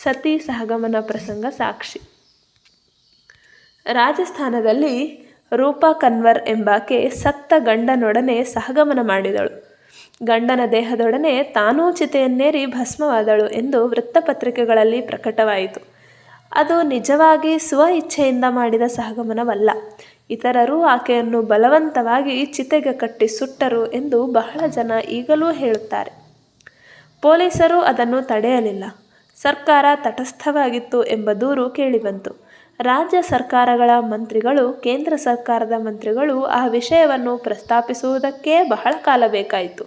Speaker 1: ಸತಿ ಸಹಗಮನ ಪ್ರಸಂಗ ಸಾಕ್ಷಿ. ರಾಜಸ್ಥಾನದಲ್ಲಿ ರೂಪಾ ಕನ್ವರ್ ಎಂಬಾಕೆ ಸತ್ತ ಗಂಡನೊಡನೆ ಸಹಗಮನ ಮಾಡಿದಳು. ಗಂಡನ ದೇಹದೊಡನೆ ತಾನೂ ಚಿತೆಯನ್ನೇರಿ ಭಸ್ಮವಾದಳು ಎಂದು ವೃತ್ತಪತ್ರಿಕೆಗಳಲ್ಲಿ ಪ್ರಕಟವಾಯಿತು. ಅದು ನಿಜವಾಗಿ ಸ್ವ ಇಚ್ಛೆಯಿಂದ ಮಾಡಿದ ಸಹಗಮನವಲ್ಲ. ಇತರರು ಆಕೆಯನ್ನು ಬಲವಂತವಾಗಿ ಚಿತೆಗೆ ಕಟ್ಟಿ ಸುಟ್ಟರು ಎಂದು ಬಹಳ ಜನ ಈಗಲೂ ಹೇಳುತ್ತಾರೆ. ಪೊಲೀಸರು ಅದನ್ನು ತಡೆಯಲಿಲ್ಲ. ಸರ್ಕಾರ ತಟಸ್ಥವಾಗಿತ್ತು ಎಂಬ ದೂರು ಕೇಳಿಬಂತು. ರಾಜ್ಯ ಸರ್ಕಾರಗಳ ಮಂತ್ರಿಗಳು, ಕೇಂದ್ರ ಸರ್ಕಾರದ ಮಂತ್ರಿಗಳು ಆ ವಿಷಯವನ್ನು ಪ್ರಸ್ತಾಪಿಸುವುದಕ್ಕೆ ಬಹಳ ಕಾಲ ಬೇಕಾಯಿತು.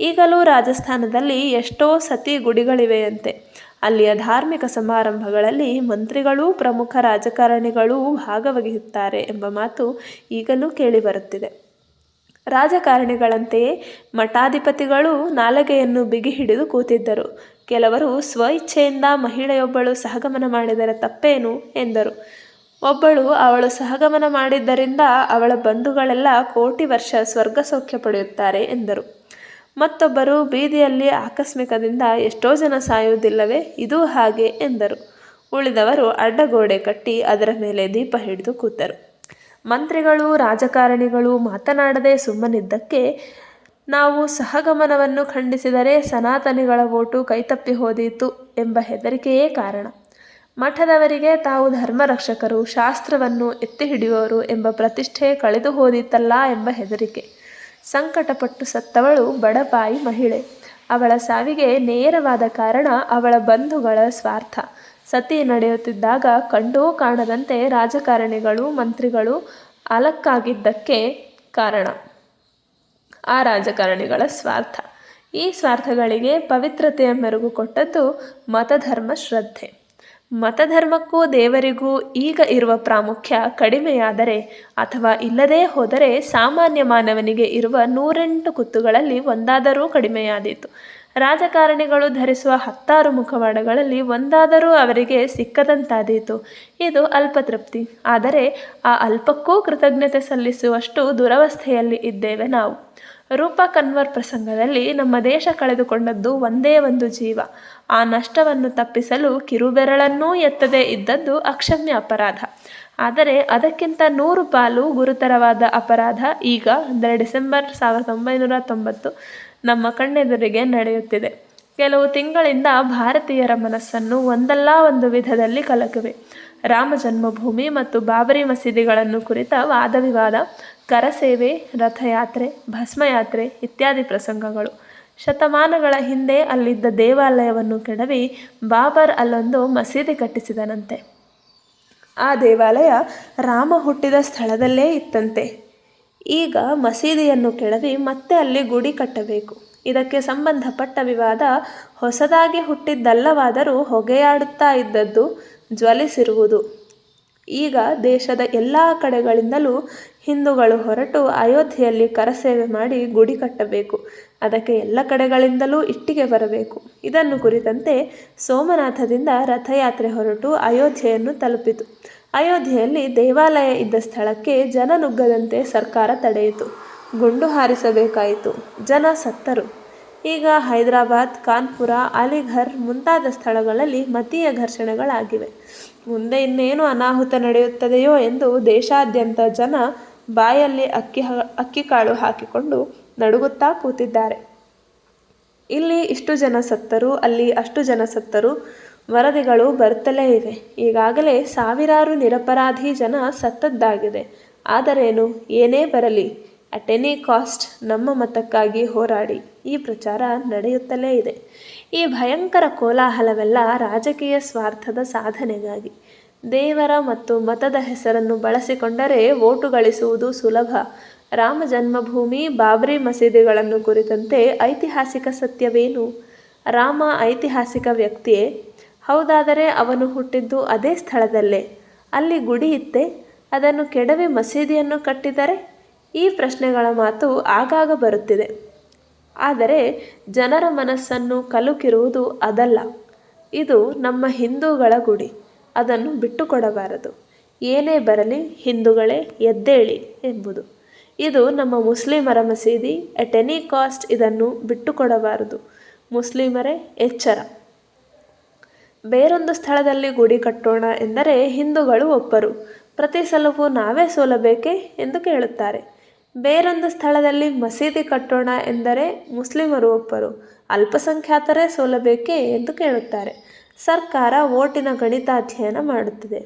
Speaker 1: ಈಗಲೂ ರಾಜಸ್ಥಾನದಲ್ಲಿ ಎಷ್ಟೋ ಸತಿ ಗುಡಿಗಳಿವೆಯಂತೆ. ಅಲ್ಲಿಯ ಧಾರ್ಮಿಕ ಸಮಾರಂಭಗಳಲ್ಲಿ ಮಂತ್ರಿಗಳೂ ಪ್ರಮುಖ ರಾಜಕಾರಣಿಗಳೂ ಭಾಗವಹಿಸುತ್ತಾರೆ ಎಂಬ ಮಾತು ಈಗಲೂ ಕೇಳಿಬರುತ್ತಿದೆ. ರಾಜಕಾರಣಿಗಳಂತೆಯೇ ಮಠಾಧಿಪತಿಗಳು ನಾಲಗೆಯನ್ನು ಬಿಗಿ ಹಿಡಿದು ಕೂತಿದ್ದರು. ಕೆಲವರು ಸ್ವ ಇಚ್ಛೆಯಿಂದ ಮಹಿಳೆಯೊಬ್ಬಳು ಸಹಗಮನ ಮಾಡಿದರೆ ತಪ್ಪೇನು? ಎಂದರು. ಒಬ್ಬಳು ಅವಳು ಸಹಗಮನ ಮಾಡಿದ್ದರಿಂದ ಅವಳ ಬಂಧುಗಳೆಲ್ಲ ಕೋಟಿ ವರ್ಷ ಸ್ವರ್ಗ ಸೌಖ್ಯ ಪಡೆಯುತ್ತಾರೆ, ಎಂದರು. ಮತ್ತೊಬ್ಬರು ಬೀದಿಯಲ್ಲಿ ಆಕಸ್ಮಿಕದಿಂದ ಎಷ್ಟೋ ಜನ ಸಾಯುವುದಿಲ್ಲವೇ ಇದೂ ಹಾಗೆ ಎಂದರು. ಉಳಿದವರು ಅಡ್ಡಗೋಡೆ ಕಟ್ಟಿ ಅದರ ಮೇಲೆ ದೀಪ ಹಿಡಿದು ಕೂತರು. ಮಂತ್ರಿಗಳು, ರಾಜಕಾರಣಿಗಳು ಮಾತನಾಡದೆ ಸುಮ್ಮನಿದ್ದಕ್ಕೆ ನಾವು ಸಹಗಮನವನ್ನು ಖಂಡಿಸಿದರೆ ಸನಾತನಿಗಳ ಓಟು ಕೈತಪ್ಪಿ ಹೋದೀತು ಎಂಬ ಹೆದರಿಕೆಯೇ ಕಾರಣ. ಮಠದವರಿಗೆ ತಾವು ಧರ್ಮರಕ್ಷಕರು, ಶಾಸ್ತ್ರವನ್ನು ಎತ್ತಿ ಹಿಡಿಯುವವರು ಎಂಬ ಪ್ರತಿಷ್ಠೆ ಕಳೆದು ಹೋದೀತಲ್ಲ ಎಂಬ ಹೆದರಿಕೆ. ಸಂಕಟಪಟ್ಟು ಸತ್ತವಳು ಬಡಪಾಯಿ ಮಹಿಳೆ. ಅವಳ ಸಾವಿಗೆ ನೇರವಾದ ಕಾರಣ ಅವಳ ಬಂಧುಗಳ ಸ್ವಾರ್ಥ. ಸತಿ ನಡೆಯುತ್ತಿದ್ದಾಗ ಕಂಡೂ ಕಾಣದಂತೆ ರಾಜಕಾರಣಿಗಳು, ಮಂತ್ರಿಗಳು ಅಲಕ್ಕಾಗಿದ್ದಕ್ಕೆ ಕಾರಣ. ಆ ರಾಜಕಾರಣಿಗಳ ಸ್ವಾರ್ಥ. ಈ ಸ್ವಾರ್ಥಗಳಿಗೆ ಪವಿತ್ರತೆಯ ಮೆರುಗು ಕೊಟ್ಟದ್ದು ಮತಧರ್ಮ ಶ್ರದ್ಧೆ. ಮತಧರ್ಮಕ್ಕೂ ದೇವರಿಗೂ ಈಗ ಇರುವ ಪ್ರಾಮುಖ್ಯ ಕಡಿಮೆಯಾದರೆ ಅಥವಾ ಇಲ್ಲದೇ ಹೋದರೆ ಸಾಮಾನ್ಯ ಮಾನವನಿಗೆ ಇರುವ ನೂರೆಂಟು ಕುತ್ತುಗಳಲ್ಲಿ ಒಂದಾದರೂ ಕಡಿಮೆಯಾದೀತು. ರಾಜಕಾರಣಿಗಳು ಧರಿಸುವ ಹತ್ತಾರು ಮುಖವಾಡಗಳಲ್ಲಿ ಒಂದಾದರೂ ಅವರಿಗೆ ಸಿಕ್ಕದಂತಾದೀತು. ಇದು ಅಲ್ಪತೃಪ್ತಿ. ಆದರೆ ಆ ಅಲ್ಪಕ್ಕೂ ಕೃತಜ್ಞತೆ ಸಲ್ಲಿಸುವಷ್ಟು ದುರವಸ್ಥೆಯಲ್ಲಿ ಇದ್ದೇವೆ ನಾವು. ರೂಪ ಕನ್ವರ್ ಪ್ರಸಂಗದಲ್ಲಿ ನಮ್ಮ ದೇಶ ಕಳೆದುಕೊಂಡದ್ದು ಒಂದೇ ಒಂದು ಜೀವ. ಆ ನಷ್ಟವನ್ನು ತಪ್ಪಿಸಲು ಕಿರುಬೆರಳನ್ನೂ ಎತ್ತದೇ ಇದ್ದದ್ದು ಅಕ್ಷಮ್ಯ ಅಪರಾಧ. ಆದರೆ ಅದಕ್ಕಿಂತ ನೂರು ಪಾಲು ಗುರುತರವಾದ ಅಪರಾಧ ಈಗ ಅಂದರೆ ಡಿಸೆಂಬರ್ ಸಾವಿರದ ಒಂಬೈನೂರ ತೊಂಬತ್ತು ನಮ್ಮ ಕಣ್ಣೆದುರಿಗೆ ನಡೆಯುತ್ತಿದೆ. ಕೆಲವು ತಿಂಗಳಿಂದ ಭಾರತೀಯರ ಮನಸ್ಸನ್ನು ಒಂದಲ್ಲ ಒಂದು ವಿಧದಲ್ಲಿ ಕಲಕಿವೆ. ರಾಮ ಜನ್ಮಭೂಮಿ ಮತ್ತು ಬಾಬರಿ ಮಸೀದಿಗಳನ್ನು ಕುರಿತ ವಾದವಿವಾದ ಕರಸೇವೆ, ರಥಯಾತ್ರೆ, ಭಸ್ಮಯಾತ್ರೆ ಇತ್ಯಾದಿ ಪ್ರಸಂಗಗಳು. ಶತಮಾನಗಳ ಹಿಂದೆ ಅಲ್ಲಿದ್ದ ದೇವಾಲಯವನ್ನು ಕೆಡವಿ ಬಾಬರ್ ಅಲ್ಲೊಂದು ಮಸೀದಿ ಕಟ್ಟಿಸಿದನಂತೆ. ಆ ದೇವಾಲಯ ರಾಮ ಹುಟ್ಟಿದ ಸ್ಥಳದಲ್ಲೇ ಇತ್ತಂತೆ. ಈಗ ಮಸೀದಿಯನ್ನು ಕೆಡವಿ ಮತ್ತೆ ಅಲ್ಲಿ ಗುಡಿ ಕಟ್ಟಬೇಕು. ಇದಕ್ಕೆ ಸಂಬಂಧಪಟ್ಟ ವಿವಾದ ಹೊಸದಾಗಿ ಹುಟ್ಟಿದ್ದಲ್ಲವಾದರೂ ಹೊಗೆಯಾಡುತ್ತಾ ಇದ್ದದ್ದು ಜ್ವಲಿಸಿರುವುದು. ಈಗ ದೇಶದ ಎಲ್ಲ ಕಡೆಗಳಿಂದಲೂ ಹಿಂದೂಗಳು ಹೊರಟು ಅಯೋಧ್ಯೆಯಲ್ಲಿ ಕರಸೇವೆ ಮಾಡಿ ಗುಡಿ ಕಟ್ಟಬೇಕು. ಅದಕ್ಕೆ ಎಲ್ಲ ಕಡೆಗಳಿಂದಲೂ ಇಟ್ಟಿಗೆ ಬರಬೇಕು. ಇದನ್ನು ಕುರಿತಂತೆ ಸೋಮನಾಥದಿಂದ ರಥಯಾತ್ರೆ ಹೊರಟು ಅಯೋಧ್ಯೆಯನ್ನು ತಲುಪಿತು. ಅಯೋಧ್ಯೆಯಲ್ಲಿ ದೇವಾಲಯ ಇದ್ದ ಸ್ಥಳಕ್ಕೆ ಜನ ನುಗ್ಗದಂತೆ ಸರ್ಕಾರ ತಡೆಯಿತು. ಗುಂಡು ಹಾರಿಸಬೇಕಾಯಿತು. ಜನ ಸತ್ತರು. ಈಗ ಹೈದರಾಬಾದ್, ಕಾನ್ಪುರ, ಅಲಿಘರ್ ಮುಂತಾದ ಸ್ಥಳಗಳಲ್ಲಿ ಮತೀಯ ಘರ್ಷಣೆಗಳಾಗಿವೆ. ಮುಂದೆ ಇನ್ನೇನು ಅನಾಹುತ ನಡೆಯುತ್ತದೆಯೋ ಎಂದು ದೇಶಾದ್ಯಂತ ಜನ ಬಾಯಲ್ಲಿ ಅಕ್ಕಿ ಅಕ್ಕಿ ಕಾಳು ಹಾಕಿಕೊಂಡು ನಡುಗುತ್ತಾ ಕೂತಿದ್ದಾರೆ. ಇಲ್ಲಿ ಇಷ್ಟು ಜನ ಸತ್ತರು, ಅಲ್ಲಿ ಅಷ್ಟು ಜನ ಸತ್ತರು, ವರದಿಗಳು ಬರುತ್ತಲೇ ಇವೆ. ಈಗಾಗಲೇ ಸಾವಿರಾರು ನಿರಪರಾಧಿ ಜನ ಸತ್ತದ್ದಾಗಿದೆ. ಆದರೇನು? ಏನೇ ಬರಲಿ. ಅಟ್ ಎನಿ ಕಾಸ್ಟ್ ನಮ್ಮ ಮತಕ್ಕಾಗಿ ಹೋರಾಡಿ. ಈ ಪ್ರಚಾರ ನಡೆಯುತ್ತಲೇ ಇದೆ. ಈ ಭಯಂಕರ ಕೋಲಾಹಲವೆಲ್ಲ ರಾಜಕೀಯ ಸ್ವಾರ್ಥದ ಸಾಧನೆಗಾಗಿ. ದೇವರ ಮತ್ತು ಮತದ ಹೆಸರನ್ನು ಬಳಸಿಕೊಂಡರೆ ಓಟು ಗಳಿಸುವುದು ಸುಲಭ. ರಾಮ ಜನ್ಮಭೂಮಿ, ಬಾಬ್ರಿ ಮಸೀದಿಗಳನ್ನು ಕುರಿತಂತೆ ಐತಿಹಾಸಿಕ ಸತ್ಯವೇನು? ರಾಮ ಐತಿಹಾಸಿಕ ವ್ಯಕ್ತಿಯೇ? ಹೌದಾದರೆ ಅವನು ಹುಟ್ಟಿದ್ದು ಅದೇ ಸ್ಥಳದಲ್ಲೇ. ಅಲ್ಲಿ ಗುಡಿ ಇತ್ತೆ. ಅದನ್ನು ಕೆಡವೆ ಮಸೀದಿಯನ್ನು ಕಟ್ಟಿದರೆ? ಈ ಪ್ರಶ್ನೆಗಳ ಮಾತು ಆಗಾಗ ಬರುತ್ತಿದೆ. ಆದರೆ ಜನರ ಮನಸ್ಸನ್ನು ಕಲುಕಿರುವುದು ಅದಲ್ಲ. ಇದು ನಮ್ಮ ಹಿಂದೂಗಳ ಗುಡಿ. ಅದನ್ನು ಬಿಟ್ಟುಕೊಡಬಾರದು. ಏನೇ ಬರಲಿ ಹಿಂದೂಗಳೇ ಎದ್ದೇಳಿ ಎಂಬುದು. ಇದು ನಮ್ಮ ಮುಸ್ಲಿಮರ ಮಸೀದಿ ಎಟ್ ಎನಿ ಕಾಸ್ಟ್ ಇದನ್ನು ಬಿಟ್ಟುಕೊಡಬಾರದು. ಮುಸ್ಲಿಮರೇ ಎಚ್ಚರ. ಬೇರೊಂದು ಸ್ಥಳದಲ್ಲಿ ಗುಡಿ ಕಟ್ಟೋಣ ಎಂದರೆ ಹಿಂದೂಗಳು ಒಪ್ಪರು. ಪ್ರತಿ ಸಲವೂ ನಾವೇ ಸೋಲಬೇಕೆ ಎಂದು ಕೇಳುತ್ತಾರೆ. ಬೇರೊಂದು ಸ್ಥಳದಲ್ಲಿ ಮಸೀದಿ ಕಟ್ಟೋಣ ಎಂದರೆ ಮುಸ್ಲಿಮರು ಒಪ್ಪರು. ಅಲ್ಪಸಂಖ್ಯಾತರೇ ಸೋಲಬೇಕೆ ಎಂದು ಕೇಳುತ್ತಾರೆ. ಸರ್ಕಾರ ಓಟಿನ ಗಣಿತಾಧ್ಯಯನ ಮಾಡುತ್ತಿದೆ.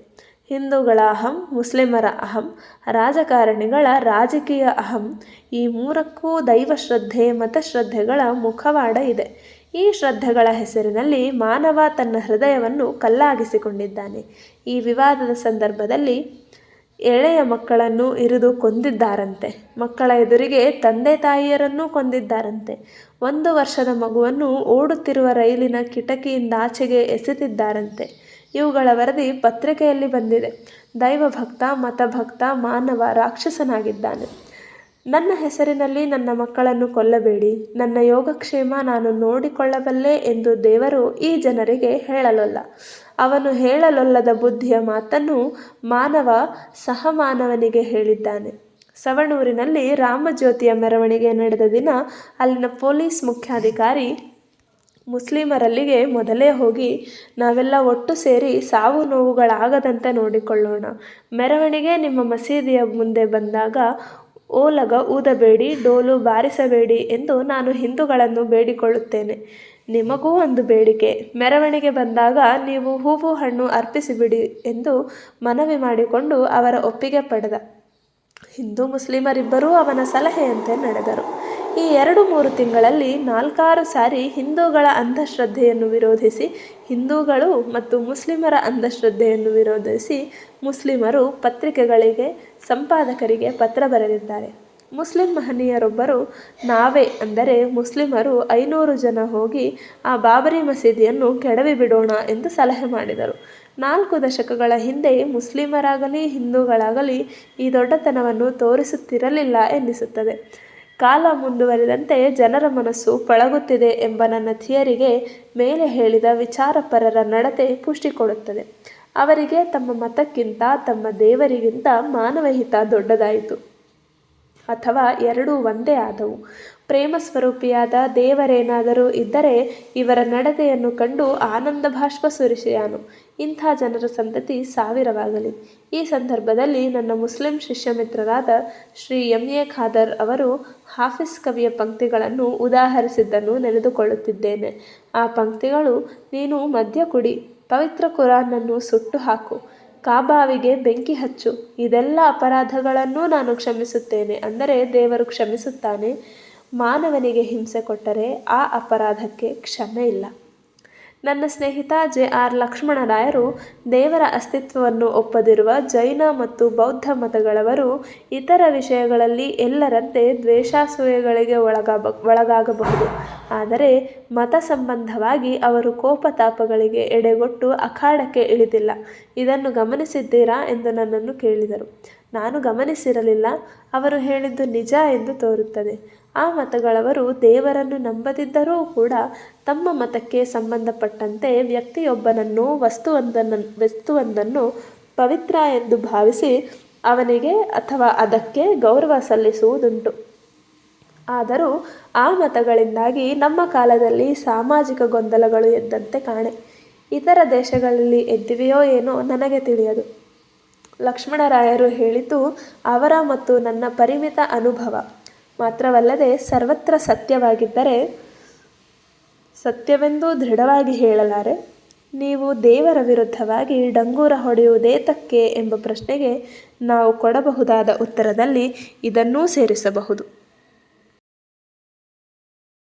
Speaker 1: ಹಿಂದೂಗಳ ಅಹಂ, ಮುಸ್ಲಿಮರ ಅಹಂ, ರಾಜಕಾರಣಿಗಳ ರಾಜಕೀಯ ಅಹಂ, ಈ ಮೂರಕ್ಕೂ ದೈವಶ್ರದ್ಧೆ ಮತಶ್ರದ್ಧೆಗಳ ಮುಖವಾಡ ಇದೆ. ಈ ಶ್ರದ್ಧೆಗಳ ಹೆಸರಿನಲ್ಲಿ ಮಾನವ ತನ್ನ ಹೃದಯವನ್ನು ಕಲ್ಲಾಗಿಸಿಕೊಂಡಿದ್ದಾನೆ. ಈ ವಿವಾದದ ಸಂದರ್ಭದಲ್ಲಿ ಎಳೆಯ ಮಕ್ಕಳನ್ನು ಇರಿದು ಕೊಂದಿದ್ದಾರಂತೆ. ಮಕ್ಕಳ ಎದುರಿಗೆ ತಂದೆ ತಾಯಿಯರನ್ನೂ ಕೊಂದಿದ್ದಾರಂತೆ. ಒಂದು ವರ್ಷದ ಮಗುವನ್ನು ಓಡುತ್ತಿರುವ ರೈಲಿನ ಕಿಟಕಿಯಿಂದಾಚೆಗೆ ಎಸೆತಿದ್ದಾರಂತೆ ಇವುಗಳ ವರದಿ ಪತ್ರಿಕೆಯಲ್ಲಿ ಬಂದಿದೆ. ದೈವಭಕ್ತ, ಮತಭಕ್ತ, ಮಾನವ, ರಾಕ್ಷಸನಾಗಿದ್ದಾನೆ. ನನ್ನ ಹೆಸರಿನಲ್ಲಿ ನನ್ನ ಮಕ್ಕಳನ್ನು ಕೊಲ್ಲಬೇಡಿ. ನನ್ನ ಯೋಗಕ್ಷೇಮ ನಾನು ನೋಡಿಕೊಳ್ಳಬಲ್ಲೆ ಎಂದು ದೇವರು ಈ ಜನರಿಗೆ ಹೇಳಲೊಲ್ಲ. ಅವನು ಹೇಳಲೊಲ್ಲದ ಬುದ್ಧಿಯ ಮಾತನ್ನು ಮಾನವ ಸಹಮಾನವನಿಗೆ ಹೇಳಿದ್ದಾನೆ. ಸವಣೂರಿನಲ್ಲಿ ರಾಮಜ್ಯೋತಿಯ ಮೆರವಣಿಗೆ ನಡೆದ ದಿನ ಅಲ್ಲಿನ ಪೊಲೀಸ್ ಮುಖ್ಯಾಧಿಕಾರಿ ಮುಸ್ಲಿಮರಲ್ಲಿಗೆ ಮೊದಲೇ ಹೋಗಿ, ನಾವೆಲ್ಲ ಒಟ್ಟು ಸೇರಿ ಸಾವು ನೋವುಗಳಾಗದಂತೆ ನೋಡಿಕೊಳ್ಳೋಣ. ಮೆರವಣಿಗೆ ನಿಮ್ಮ ಮಸೀದಿಯ ಮುಂದೆ ಬಂದಾಗ ಓಲಗ ಊದಬೇಡಿ, ಡೋಲು ಬಾರಿಸಬೇಡಿ ಎಂದು ನಾನು ಹಿಂದೂಗಳನ್ನು ಬೇಡಿಕೊಳ್ಳುತ್ತೇನೆ. ನಿಮಗೂ ಒಂದು ಬೇಡಿಕೆ. ಮೆರವಣಿಗೆ ಬಂದಾಗ ನೀವು ಹೂವು ಹಣ್ಣು ಅರ್ಪಿಸಿಬಿಡಿ ಎಂದು ಮನವಿ ಮಾಡಿಕೊಂಡು ಅವರ ಒಪ್ಪಿಗೆ ಪಡೆದ. ಹಿಂದೂ ಮುಸ್ಲಿಮರಿಬ್ಬರೂ ಅವನ ಸಲಹೆಯಂತೆ ನಡೆದರು. ಈ ಎರಡು ಮೂರು ತಿಂಗಳಲ್ಲಿ ನಾಲ್ಕಾರು ಸಾರಿ ಹಿಂದೂಗಳ ಅಂಧಶ್ರದ್ಧೆಯನ್ನು ವಿರೋಧಿಸಿ, ಹಿಂದೂಗಳು ಮತ್ತು ಮುಸ್ಲಿಮರ ಅಂಧಶ್ರದ್ಧೆಯನ್ನು ವಿರೋಧಿಸಿ ಮುಸ್ಲಿಮರು ಪತ್ರಿಕೆಗಳಿಗೆ ಸಂಪಾದಕರಿಗೆ ಪತ್ರ ಬರೆದಿದ್ದಾರೆ. ಮುಸ್ಲಿಂ ಮಹನೀಯರೊಬ್ಬರು ನಾವೇ ಅಂದರೆ ಮುಸ್ಲಿಮರು ಐನೂರು ಜನ ಹೋಗಿ ಆ ಬಾಬರಿ ಮಸೀದಿಯನ್ನು ಕೆಡವಿ ಬಿಡೋಣ ಎಂದು ಸಲಹೆ ಮಾಡಿದರು. ನಾಲ್ಕು ದಶಕಗಳ ಹಿಂದೆ ಮುಸ್ಲಿಮರಾಗಲಿ ಹಿಂದೂಗಳಾಗಲಿ ಈ ದೊಡ್ಡತನವನ್ನು ತೋರಿಸುತ್ತಿರಲಿಲ್ಲ ಎನ್ನಿಸುತ್ತದೆ. ಕಾಲ ಮುಂದುವರಿದಂತೆ ಜನರ ಮನಸ್ಸು ಪಳಗುತ್ತಿದೆ ಎಂಬ ನನ್ನ ಥಿಯರಿಗೆ ಮೇಲೆ ಹೇಳಿದ ವಿಚಾರಪರರ ನಡತೆ ಪುಷ್ಟಿ ಕೊಡುತ್ತದೆ. ಅವರಿಗೆ ತಮ್ಮ ಮತಕ್ಕಿಂತ ತಮ್ಮ ದೇವರಿಗಿಂತ ಮಾನವ ಹಿತ ದೊಡ್ಡದಾಯಿತು. ಅಥವಾ ಎರಡೂ ಒಂದೇ ಆದವು. ಪ್ರೇಮ ಸ್ವರೂಪಿಯಾದ ದೇವರೇನಾದರೂ ಇದ್ದರೆ ಇವರ ನಡತೆಯನ್ನು ಕಂಡು ಆನಂದ ಭಾಷ್ಪ ಸುರಿಸಿಯಾನು. ಇಂಥ ಜನರ ಸಂತತಿ ಸಾವಿರವಾಗಲಿ. ಈ ಸಂದರ್ಭದಲ್ಲಿ ನನ್ನ ಮುಸ್ಲಿಂ ಶಿಷ್ಯ ಮಿತ್ರರಾದ ಶ್ರೀ ಎಂ. ಎ. ಖಾದರ್ ಅವರು ಹಾಫಿಸ್ ಕವಿಯ ಪಂಕ್ತಿಗಳನ್ನು ಉದಾಹರಿಸಿದ್ದನ್ನು ನೆನೆದುಕೊಳ್ಳುತ್ತಿದ್ದೇನೆ. ಆ ಪಂಕ್ತಿಗಳು, ನೀನು ಮದ್ಯ ಕುಡಿ ಪವಿತ್ರ ಕುರಾನನ್ನು ಸುಟ್ಟು ಹಾಕು. ಕಾಬಾವಿಗೆ ಬೆಂಕಿ ಹಚ್ಚು. ಇದೆಲ್ಲ ಅಪರಾಧಗಳನ್ನೂ ನಾನು ಕ್ಷಮಿಸುತ್ತೇನೆ. ಅಂದರೆ ದೇವರು ಕ್ಷಮಿಸುತ್ತಾನೆ. ಮಾನವನಿಗೆ ಹಿಂಸೆ ಕೊಟ್ಟರೆ ಆ ಅಪರಾಧಕ್ಕೆ ಕ್ಷಮೆ ಇಲ್ಲ. ನನ್ನ ಸ್ನೇಹಿತ ಜೆ ಆರ್ ಲಕ್ಷ್ಮಣರಾಯರು ದೇವರ ಅಸ್ತಿತ್ವವನ್ನು ಒಪ್ಪದಿರುವ ಜೈನ ಮತ್ತು ಬೌದ್ಧ ಮತಗಳವರು ಇತರ ವಿಷಯಗಳಲ್ಲಿ ಎಲ್ಲರಂತೆ ದ್ವೇಷಾಸೂಯೆಗಳಿಗೆ ಒಳಗಾಗ ಒಳಗಾಗಬಹುದು. ಆದರೆ ಮತ ಸಂಬಂಧವಾಗಿ ಅವರು ಕೋಪತಾಪಗಳಿಗೆ ಎಡೆಗೊಟ್ಟು ಅಖಾಡಕ್ಕೆ ಇಳಿದಿಲ್ಲ. ಇದನ್ನು ಗಮನಿಸಿದ್ದೀರಾ ಎಂದು ನನ್ನನ್ನು ಕೇಳಿದರು. ನಾನು ಗಮನಿಸಿರಲಿಲ್ಲ. ಅವರು ಹೇಳಿದ್ದು ನಿಜ ಎಂದು ತೋರುತ್ತದೆ. ಆ ಮತಗಳವರು ದೇವರನ್ನು ನಂಬದಿದ್ದರೂ ಕೂಡ ತಮ್ಮ ಮತಕ್ಕೆ ಸಂಬಂಧಪಟ್ಟಂತೆ ವ್ಯಕ್ತಿಯೊಬ್ಬನನ್ನು, ವಸ್ತುವೊಂದನ್ನು ವಸ್ತುವೊಂದನ್ನು ಪವಿತ್ರ ಎಂದು ಭಾವಿಸಿ ಅವನಿಗೆ ಅಥವಾ ಅದಕ್ಕೆ ಗೌರವ ಸಲ್ಲಿಸುವುದುಂಟು. ಆದರೂ ಆ ಮತಗಳಿಂದಾಗಿ ನಮ್ಮ ಕಾಲದಲ್ಲಿ ಸಾಮಾಜಿಕ ಗೊಂದಲಗಳು ಎದ್ದಂತೆ ಕಾಣೆ. ಇತರ ದೇಶಗಳಲ್ಲಿ ಎದ್ದಿವೆಯೋ ಏನೋ ನನಗೆ ತಿಳಿಯದು. ಲಕ್ಷ್ಮಣರಾಯರು ಹೇಳಿದ್ದು ಅವರ ಮತ್ತು ನನ್ನ ಪರಿಮಿತ ಅನುಭವ. ಮಾತ್ರವಲ್ಲದೆ ಸರ್ವತ್ರ ಸತ್ಯವಾಗಿದ್ದರೆ ಸತ್ಯವೆಂದು ದೃಢವಾಗಿ ಹೇಳಲಾರೆ. ನೀವು ದೇವರ ವಿರುದ್ಧವಾಗಿ ಡಂಗೂರ ಹೊಡೆಯುವುದೇತಕ್ಕೆ ಎಂಬ ಪ್ರಶ್ನೆಗೆ ನಾವು ಕೊಡಬಹುದಾದ ಉತ್ತರದಲ್ಲಿ ಇದನ್ನೂ ಸೇರಿಸಬಹುದು.